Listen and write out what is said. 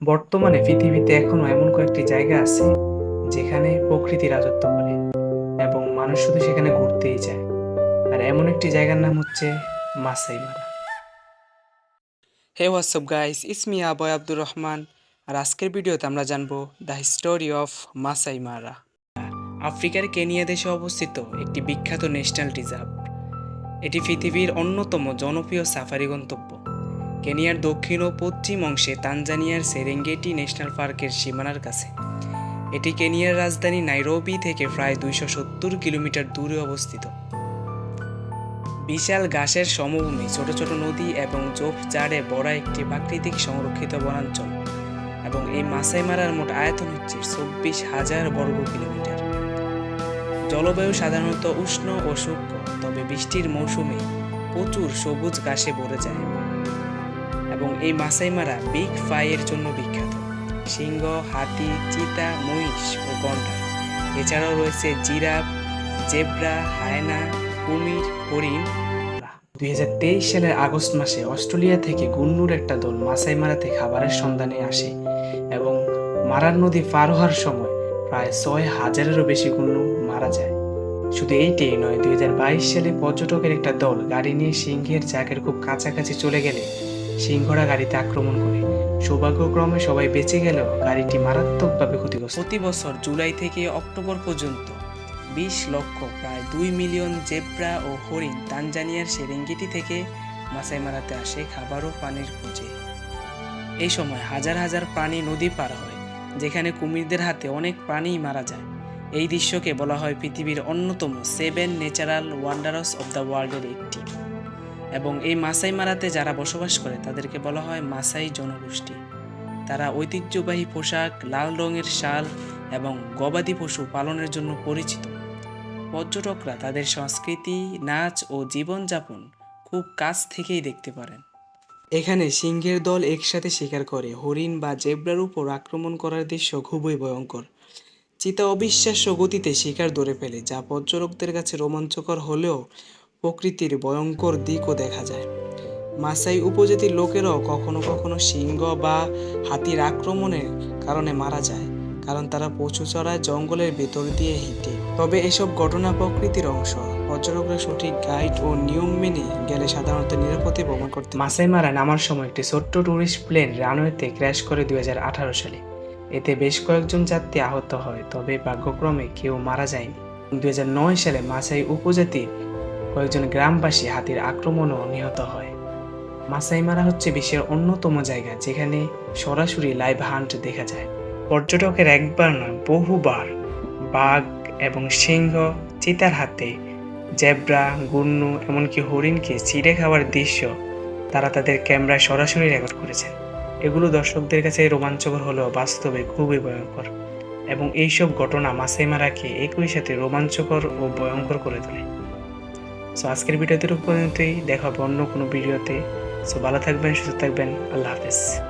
বর্তমানে পৃথিবীতে এখনও এমন কয়েকটি জায়গা আছে যেখানে প্রকৃতি রাজত্ব করে এবং মানুষ শুধু সেখানে ঘুরতেই যায়। আর এমন একটি জায়গার নাম হচ্ছে Masai Mara. Hey what's up guys it's me আবয় Abdur Rahman আর আজকের ভিডিওতে আমরা জানব দ্য হিস্টোরি অফ মাসাই মারা। আফ্রিকার কেনিয়া দেশে অবস্থিত একটি বিখ্যাত ন্যাশনাল রিজার্ভ এটি পৃথিবীর অন্যতম জনপ্রিয় সাফারি গন্তব্য। কেনিয়ার দক্ষিণ ও পশ্চিম অংশে তানজানিয়ার সেরেঙ্গেটি ন্যাশনাল পার্কের সীমানার কাছে। এটি কেনিয়ার রাজধানী নাইরোবি থেকে প্রায় দুইশো সত্তর কিলোমিটার দূরে অবস্থিত। বিশাল ঘাসের সমভূমি, ছোট ছোট নদী এবং ঝোপঝাড়ে বড় একটি প্রাকৃতিক সংরক্ষিত বনাঞ্চল এবং এই মাসাই মারার মোট আয়তন হচ্ছে চব্বিশ হাজার বর্গ কিলোমিটার। জলবায়ু সাধারণত উষ্ণ ও শুষ্ক, তবে বৃষ্টির মৌসুমে প্রচুর সবুজ ঘাসে ভরে যায়। এবং এই মাসাই মারা বিগ ফাইয়ের জন্য বিখ্যাত। সিংহ, হাতি, চিতা, মহিষ ও গন্ডার এছাড়াও রয়েছে জিরাফ, জেব্রা, হায়না, কুমির, হরিণ। দুই হাজার তেইশ সালের আগস্ট মাসে অস্ট্রেলিয়া থেকে গুন্নুর একটা দল মাসাই মারাতে খাবারের সন্ধানে আসে এবং মারার নদী পার হওয়ার সময় প্রায় ছয় হাজারেরও বেশি গুন্নু মারা যায়। শুধু এইটাই নয়, দুই সালে পর্যটকের একটা দল গাড়ি নিয়ে সিংহের জায়গার খুব কাছাকাছি চলে গেলে সিংহরা গাড়িতে আক্রমণ করে। সৌভাগ্যক্রমে সবাই বেঁচে গেলেও গাড়িটি মারাত্মকভাবে ক্ষতিগ্রস্ত। প্রতি বছর জুলাই থেকে অক্টোবর পর্যন্ত বিশ লক্ষ, প্রায় দুই মিলিয়ন জেব্রা ও হরিণ তানজানিয়ার সেরেঙ্গিটি থেকে মাসাই মারাতে আসে খাবার ও পানির খোঁজে। এই সময় হাজার হাজার প্রাণী নদী পার হয়, যেখানে কুমিরদের হাতে অনেক প্রাণীই মারা যায়। এই দৃশ্যকে বলা হয় পৃথিবীর অন্যতম seven natural wonders of the ওয়ার্ল্ডের একটি। এবং এই মাসাই মারাতে যারা বসবাস করে, তাদেরকে বলা হয় মাসাই জনগোষ্ঠী। তারা ঐতিহ্যবাহী পোশাক, লাল রঙের শাল এবং গবাদি পশু পালনের জন্য পরিচিত। পর্যটকরা তাদের সংস্কৃতি, নাচ ও জীবনযাপন খুব কাছ থেকেই দেখতে পারেন। এখানে সিংহের দল একসাথে শিকার করে, হরিণ বা জেব্রার উপর আক্রমণ করার দৃশ্য খুবই ভয়ঙ্কর। চিতা অবিশ্বাস্য গতিতে শিকার ধরে ফেলে, যা পর্যটকদের কাছে রোমাঞ্চকর হলেও প্রকৃতির ভয়ঙ্কর দিকও দেখা যায়। মাসাই উপজাতির লোকেরাও কখনো কখনো সিংহ বা হাতির আক্রমণের কারণে মারা যায়, কারণ তারা পশু চড়ায় জঙ্গলের ভেতর দিয়ে হেঁটে। তবে এসব ঘটনা প্রকৃতির অংশ। পর্যটকরা সঠিক গাইড ও নিয়ম মেনে গেলে সাধারণত নিরাপদে ভ্রমণ করতে মাসাই মারা নামার সময় একটি ছোট্ট ট্যুরিস্ট প্লেন রানওয়েতে ক্র্যাশ করে দুই হাজার আঠারো সালে। এতে বেশ কয়েকজন যাত্রী আহত হয়, তবে ভাগ্যক্রমে কেউ মারা যায়নি। দুই হাজার নয় সালে মাসাই উপজাতির কয়েকজন গ্রামবাসী হাতির আক্রমণও নিহত হয়। মাসাই মারা হচ্ছে বিশ্বের অন্যতম জায়গা, যেখানে সরাসরি লাইভ হান্ট দেখা যায়। পর্যটকের একবার নয়, বহুবার। বাঘ এবং সিংহ, চিতার হাতে, জেব্রা, গুন্নু, এমনকি হরিণকে চিড়ে খাওয়ার দৃশ্য তারা তাদের ক্যামেরায় সরাসরি রেকর্ড করেছেন। এগুলো দর্শকদের কাছে রোমাঞ্চকর হলেও বাস্তবে খুবই ভয়ঙ্কর এবং এইসব ঘটনা মাসাইমারাকে একই সাথে রোমাঞ্চকর ও ভয়ঙ্কর করে তোলে। সো আজকের ভিডিওতে পর্যন্তই। দেখা হবে অন্য কোনো ভিডিওতে। সো ভালো থাকবেন, সুস্থ থাকবেন। আল্লাহ হাফেজ।